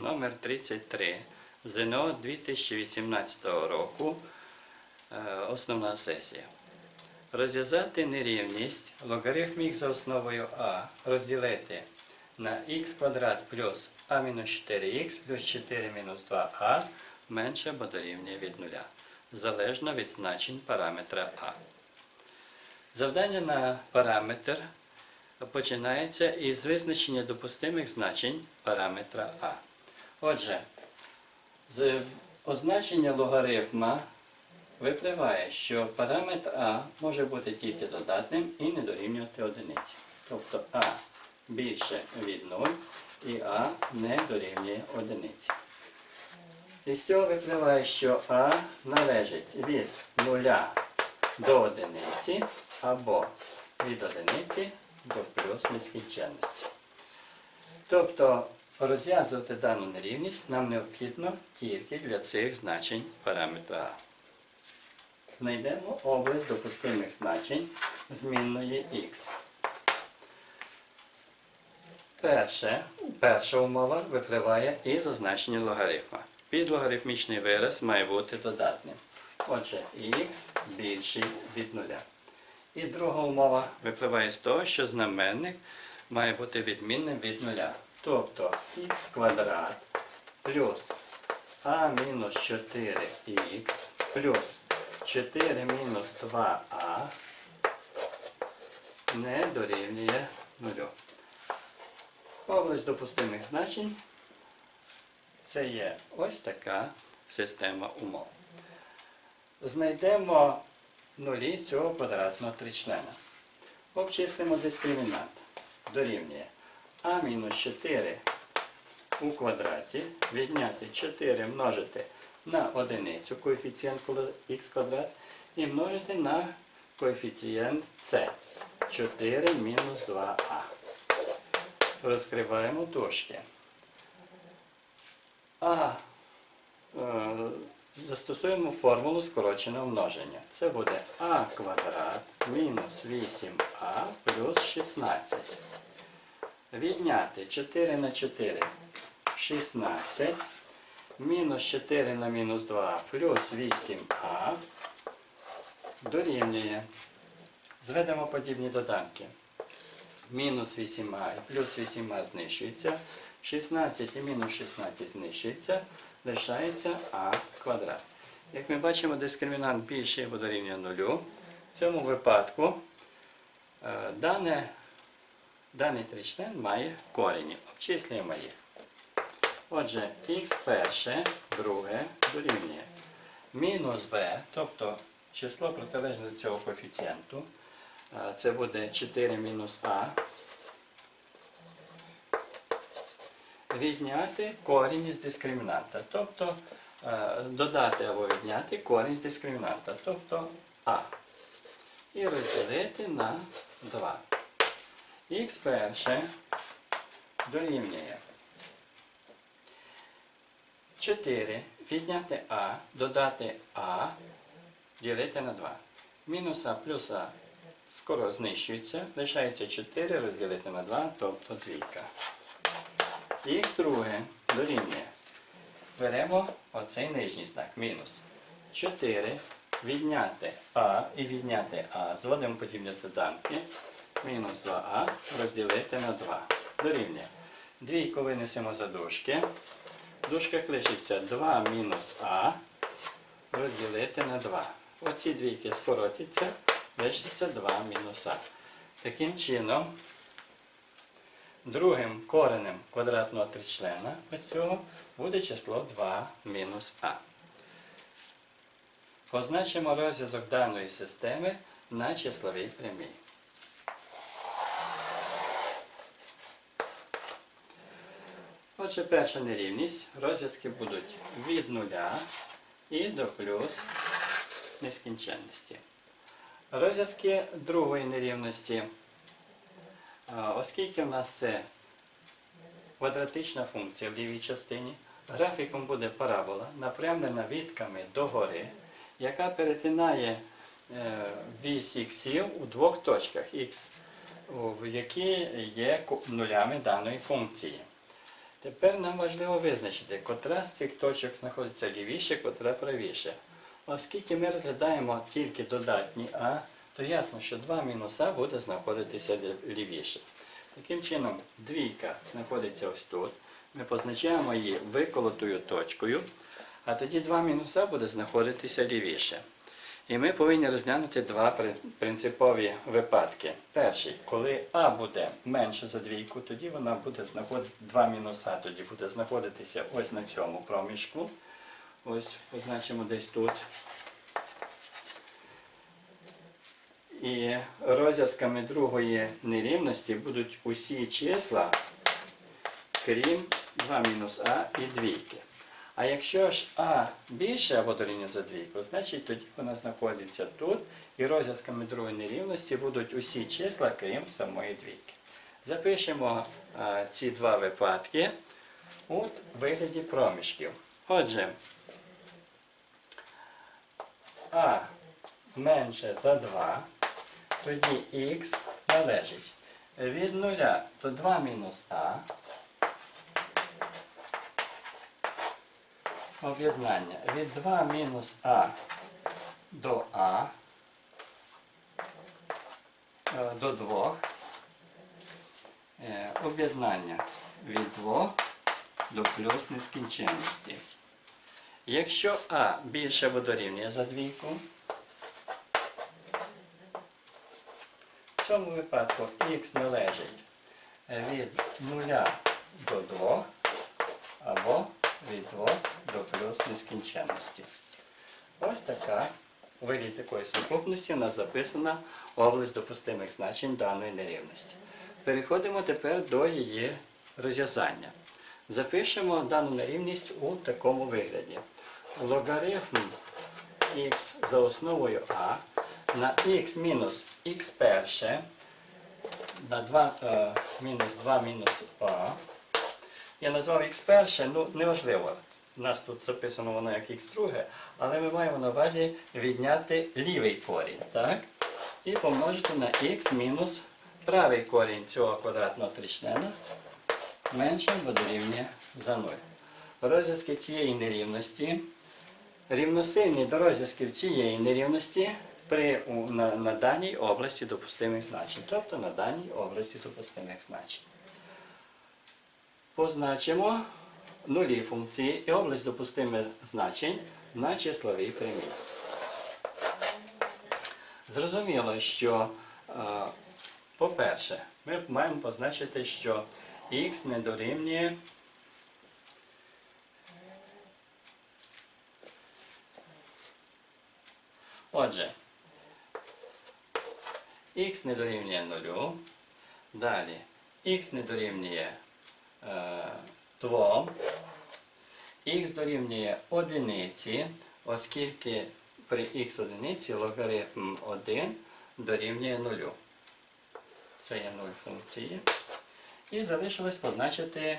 номер 33 ЗНО 2018 року. Е, Основна сесія. Розв'язати нерівність логарифм х за основою а розділити на х квадрат плюс а мінус 4х плюс 4 мінус 2а менше або дорівнює від нуля, залежно від значень параметра а. Завдання на параметр починається із визначення допустимих значень параметра а. Отже, з означення логарифма випливає, що параметр а може бути тільки додатним і не дорівнювати одиниці. Тобто а більше від 0 і а не дорівнює одиниці. Із цього випливає, що а належить від 0 до одиниці або від одиниці до плюс нескінченності. Тобто розв'язувати дану нерівність нам необхідно тільки для цих значень параметра А. Знайдемо область допустимих значень змінної х. Перше, перша умова випливає із означення логарифма. Підлогарифмічний вираз має бути додатним. Отже, х більший від нуля. І друга умова випливає з того, що знаменник має бути відмінним від нуля. Тобто х квадрат плюс а мінус 4х плюс 4 мінус 2а не дорівнює нулю. Область допустимих значень це є ось така система умов. Знайдемо нулі цього квадратного тричлена. Обчислимо дискримінант. Дорівнює а мінус 4 у квадраті відняти 4 множити на одиницю коефіцієнт х квадрат і множити на коефіцієнт c 4 мінус 2а. Розкриваємо дужки. А е, застосуємо формулу скороченого множення. Це буде а квадрат мінус 8а плюс 16. Відняти 4 на 4 16. Мінус 4 на мінус 2 плюс 8а дорівнює. Зведемо подібні доданки. Мінус 8а і плюс 8а знищується. 16 і мінус 16 знищується. Лишається а квадрат. Як ми бачимо, дискримінант більший або дорівнює нулю. В цьому випадку е, дане, даний тричлен має корені. Обчислюємо їх. Отже, х перше, друге дорівнює мінус b, тобто число протилежне до цього коефіцієнту. Е, Це буде 4 мінус а. Відняти корінь із дискримінанта. Тобто е, додати або відняти корінь з дискримінанта, тобто а. І розділити на 2. Х перше дорівнює 4 відняти а, додати а, ділити на 2. Мінус а плюс а скоро знищується, лишається 4 розділити на 2, тобто двійка. Х друге дорівнює. Беремо оцей нижній знак, мінус. 4 відняти а і відняти а. Зводимо подібні доданки. Мінус 2а розділити на 2. Дорівнює. Двійку винесемо за дужки. В дужках лишиться 2 мінус а розділити на 2. Оці двійки скоротяться, лишиться 2 мінус а. Таким чином, другим коренем квадратного тричлена ось цього буде число 2 мінус а. Позначимо розв'язок даної системи на числовій прямій. Отже, перша нерівність. Розв'язки будуть від нуля і до плюс нескінченності. Розв'язки другої нерівності, оскільки в нас це квадратична функція в лівій частині, графіком буде парабола, напрямлена вітками догори, яка перетинає е, вісь іксів у двох точках х, в які є нулями даної функції. Тепер нам важливо визначити, котра з цих точок знаходиться лівіше, котра правіше. Оскільки ми розглядаємо тільки додатні А, то ясно, що 2 мінус А буде знаходитися лівіше. Таким чином, двійка знаходиться ось тут. Ми позначаємо її виколотою точкою, а тоді 2 мінус А буде знаходитися лівіше. І ми повинні розглянути два принципові випадки. Перший, коли А буде менше за двійку, тоді вона буде знаходити 2 мінус А, тоді буде знаходитися ось на цьому проміжку. Ось позначимо десь тут. І розв'язками другої нерівності будуть усі числа, крім 2 мінус А і двійки. А якщо ж А більше або дорівнює за двійку, значить тоді вона знаходиться тут, і розв'язками другої нерівності будуть усі числа, крім самої двійки. Запишемо а, ці два випадки у вигляді проміжків. Отже, А менше за 2, тоді х належить від 0 до 2 мінус А. Об'єднання від 2 мінус А до А е, до 2. Е, Об'єднання від 2 до плюс нескінченності. Якщо А більше або дорівнює за двійку, в цьому випадку х належить від 0 до 2 або від 2 до плюс нескінченності. Ось така у вигляді такої сукупності у нас записана область допустимих значень даної нерівності. Переходимо тепер до її розв'язання. Запишемо дану нерівність у такому вигляді. Логарифм х за основою а на х мінус х перше на 2 е, мінус 2 мінус а. Я назвав х перше, ну неважливо. У нас тут записано воно як х друге, але ми маємо на увазі відняти лівий корінь, так? І помножити на х мінус правий корінь цього квадратного трічлена менше або дорівнює за 0. Розв'язки цієї нерівності рівносильні до розв'язків цієї нерівності при, у, на, на даній області допустимих значень, тобто на даній області допустимих значень. Позначимо нулі функції і область допустимих значень на числовій прямій. Зрозуміло, що, е, по-перше, ми маємо позначити, що х не дорівнює Отже, х не дорівнює 0, далі х не дорівнює е, 2, х дорівнює одиниці, оскільки при х одиниці логарифм 1 дорівнює 0. Це є 0 функції. І залишилось позначити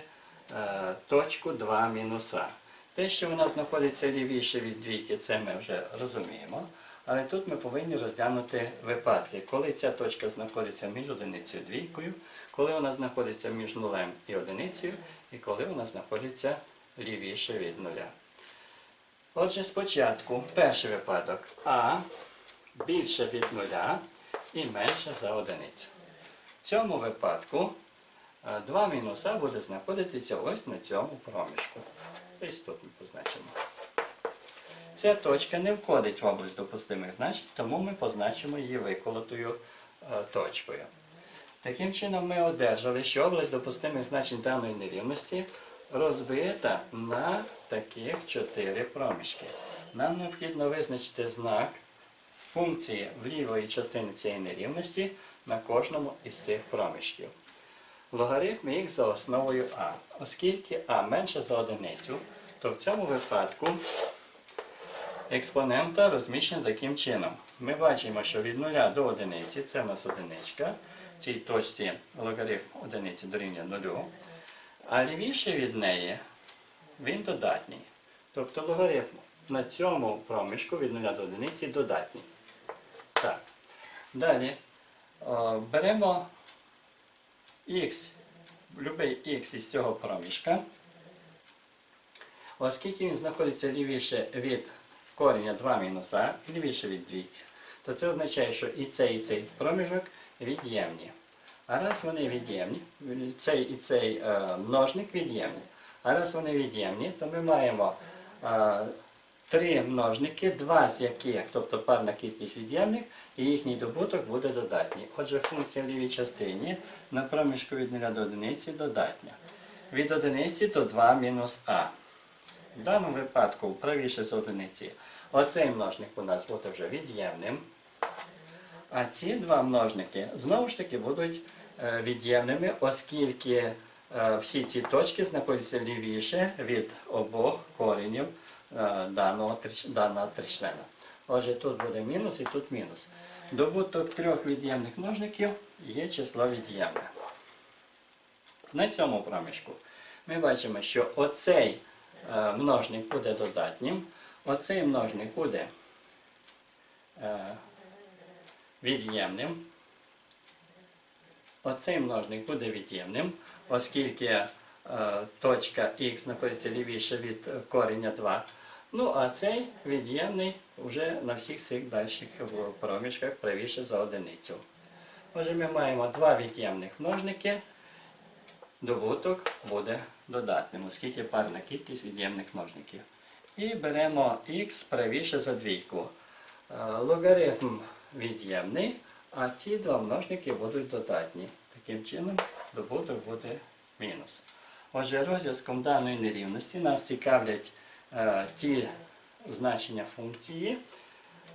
е, точку 2 мінуса. Те, що вона знаходиться лівіше від двійки, це ми вже розуміємо. Але тут ми повинні розглянути випадки, коли ця точка знаходиться між одиницею і двійкою, коли вона знаходиться між нулем і одиницею, і коли вона знаходиться лівіше від нуля. Отже, спочатку перший випадок А більше від нуля і менше за одиницю. В цьому випадку 2 мінус А буде знаходитися ось на цьому проміжку. Десь тут ми позначимо. Ця точка не входить в область допустимих значень, тому ми позначимо її виколотою е, точкою. Таким чином ми одержали, що область допустимих значень даної нерівності розбита на таких чотири проміжки. Нам необхідно визначити знак функції в лівої частини цієї нерівності на кожному із цих проміжків. Логарифм х за основою а. Оскільки а менше за одиницю, то в цьому випадку експонента розміщена таким чином. Ми бачимо, що від 0 до одиниці, це у нас одиничка, в цій точці логарифм одиниці дорівнює 0, а лівіше від неї він додатній. Тобто логарифм на цьому проміжку від 0 до одиниці додатній. Так. Далі о, беремо х будь-який х із цього проміжка, оскільки він знаходиться лівіше від корення 2 мінус а, і лівіше від двійки, то це означає, що і цей, і цей проміжок від'ємні. А раз вони від'ємні, цей і цей е, множник від'ємні. А раз вони від'ємні, то ми маємо е, три множники, два з яких, тобто парна кількість від'ємних, і їхній добуток буде додатній. Отже, функція в лівій частині на проміжку від 0 до 1 додатня. Від 1 до 2 мінус а. В даному випадку правіше з одиниці. Оцей множник у нас буде вже від'ємним. А ці два множники знову ж таки будуть е, від'ємними, оскільки е, всі ці точки знаходяться лівіше від обох коренів е, даного, трич- даного тричлена. Отже, тут буде мінус і тут мінус. Добуток трьох від'ємних множників є число від'ємне. На цьому проміжку ми бачимо, що оцей множник буде додатнім, оцей множник буде е, від'ємним. Оцей множник буде від'ємним, оскільки е, точка х знаходиться лівіше від е, кореня 2. Ну, а цей від'ємний вже на всіх цих дальших проміжках правіше за одиницю. Отже, ми маємо два від'ємних множники, добуток буде додатним, оскільки парна кількість від'ємних множників. І беремо х правіше за двійку. Е, Логарифм від'ємний, а ці два множники будуть додатні. Таким чином добуток буде мінус. Отже, розв'язком даної нерівності нас цікавлять е, ті значення функції,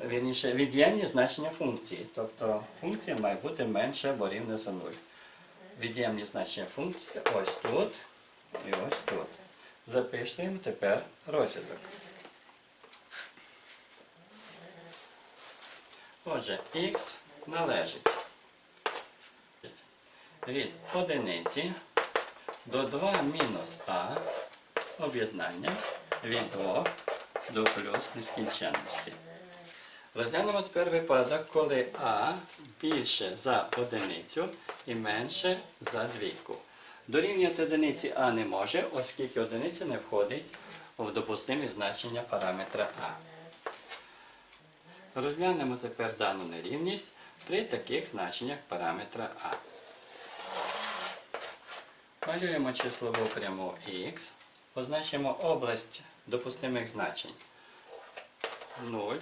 вірніше, від'ємні значення функції. Тобто функція має бути менша або рівна за 0. Від'ємні значення функції ось тут і ось тут. Запишемо тепер розв'язок. Отже, х належить від одиниці до 2 мінус а об'єднання від 2 до плюс нескінченності. Розглянемо тепер випадок, коли а більше за одиницю і менше за двійку. Дорівнювати одиниці а не може, оскільки одиниця не входить в допустимі значення параметра а. Розглянемо тепер дану нерівність при таких значеннях параметра А. Малюємо числову пряму х, позначимо область допустимих значень 0.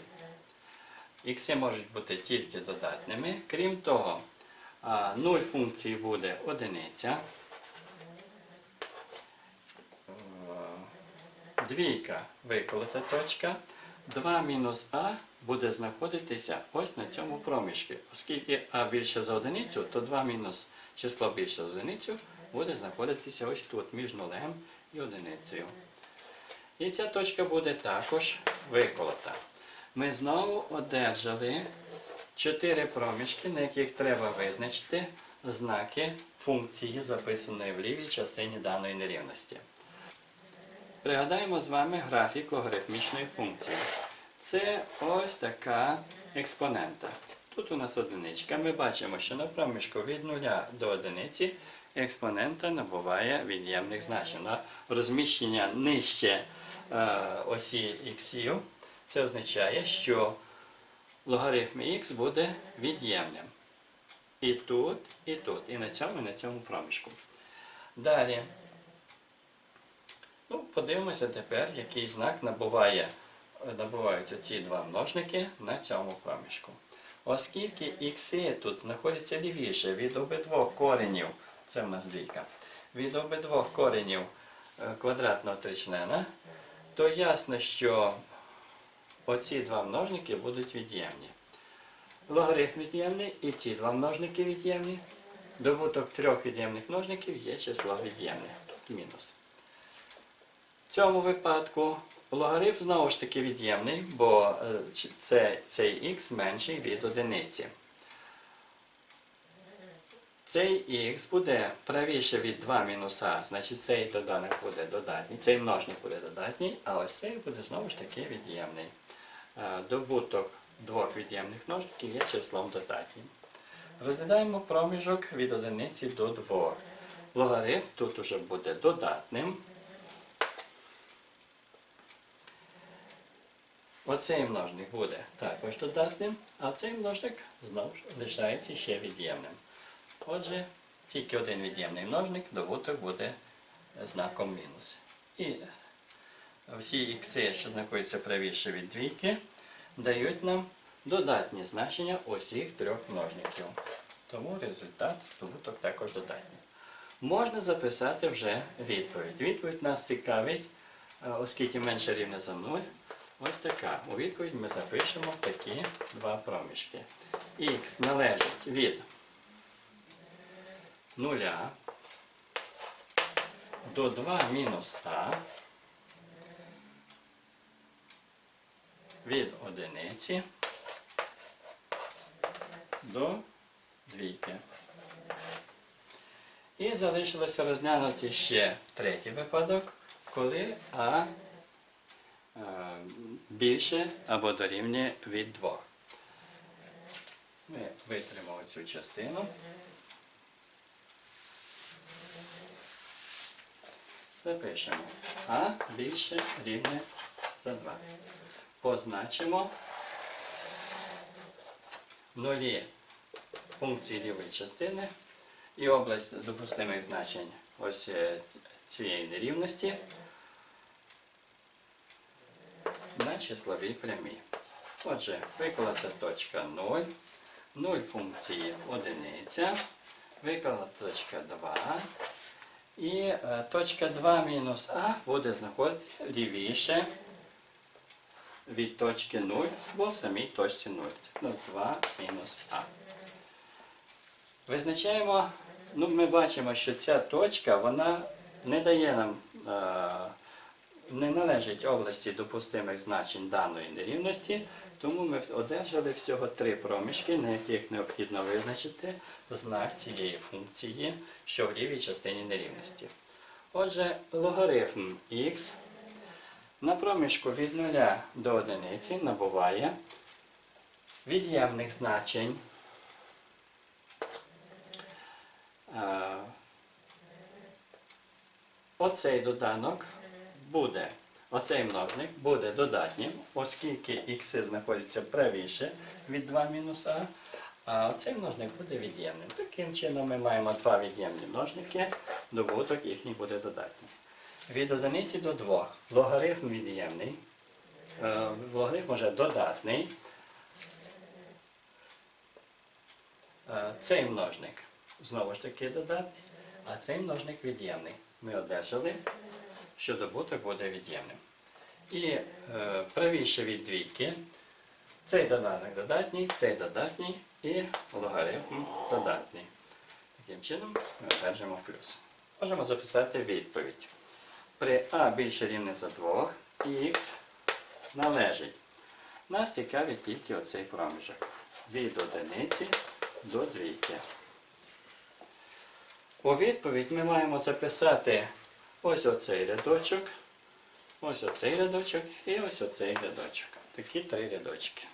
Ікси можуть бути тільки додатними. Крім того, 0 функції буде одиниця. Двійка виколота точка. 2 мінус а буде знаходитися ось на цьому проміжку. Оскільки а більше за одиницю, то 2 мінус число більше за одиницю буде знаходитися ось тут, між нулем і одиницею. І ця точка буде також виколота. Ми знову одержали 4 проміжки, на яких треба визначити знаки функції, записаної в лівій частині даної нерівності. Пригадаємо з вами графік логарифмічної функції. Це ось така експонента. Тут у нас одиничка. Ми бачимо, що на проміжку від 0 до одиниці експонента набуває від'ємних значень. На розміщення нижче е, осі іксів це означає, що логарифм х буде від'ємним. І тут, і тут, і на цьому, і на цьому проміжку. Далі. Ну, подивимося тепер, який знак набуває, набувають оці два множники на цьому проміжку. Оскільки ікси тут знаходяться лівіше від обидвох коренів, це в нас двійка, від обидвох коренів е, квадратного тричлена, то ясно, що оці два множники будуть від'ємні. Логарифм від'ємний і ці два множники від'ємні. Добуток трьох від'ємних множників є число від'ємне. Тут мінус. В цьому випадку логарифм знову ж таки від'ємний, бо е, це, цей х менший від одиниці. Цей х буде правіше від 2 мінус а, значить цей доданок буде додатній, цей множник буде додатній, а ось цей буде знову ж таки від'ємний. Е, Добуток двох від'ємних множників є числом додатнім. Розглядаємо проміжок від одиниці до 2. Логарифм тут уже буде додатним. Оцей множник буде також додатним, а цей множник знову ж лишається ще від'ємним. Отже, тільки один від'ємний множник, добуток буде знаком мінус. І всі ікси, що знаходяться правіше від двійки, дають нам додатні значення усіх трьох множників. Тому результат добуток також додатній. Можна записати вже відповідь. Відповідь нас цікавить, оскільки менше рівне за 0. Ось така. У відповідь ми запишемо такі два проміжки. Х належить від 0 до 2 мінус а від одиниці до двійки. І залишилося розглянути ще третій випадок, коли А більше або дорівнює від 2. Ми витримали цю частину. Запишемо А більше рівне за 2. Позначимо нулі функції лівої частини і область допустимих значень ось е, цієї нерівності на числовій прямій. Отже, виклата точка 0, 0 функції одиниця, виклата точка 2. І е, точка 2 мінус А буде знаходити лівіше від точки 0, бо в самій точці 0. Це нас 2 мінус А. Визначаємо, ну ми бачимо, що ця точка вона не дає нам, е, не належить області допустимих значень даної нерівності, тому ми одержали всього три проміжки, на яких необхідно визначити знак цієї функції, що в лівій частині нерівності. Отже, логарифм х на проміжку від 0 до 1 набуває від'ємних значень. Е, Оцей доданок буде, оцей множник буде додатнім, оскільки х знаходяться правіше від 2 мінус а, цей множник буде від'ємним. Таким чином ми маємо два від'ємні множники, добуток їхній буде додатній. Від одиниці до 2 логарифм від'ємний, е, логарифм вже додатний. Е, Цей множник знову ж таки додатний, а цей множник від'ємний. Ми одержали, що добуток буде від'ємним. І е, правіше від двійки цей доданок додатній, цей додатній і логарифм додатний. Таким чином ми одержимо плюс. Можемо записати відповідь. При а більше рівне за 2 х належить. Нас цікавить тільки оцей проміжок. Від одиниці до двійки. У відповідь ми маємо записати ось оцей рядочок, ось оцей рядочок і ось оцей рядочок. Такі три рядочки.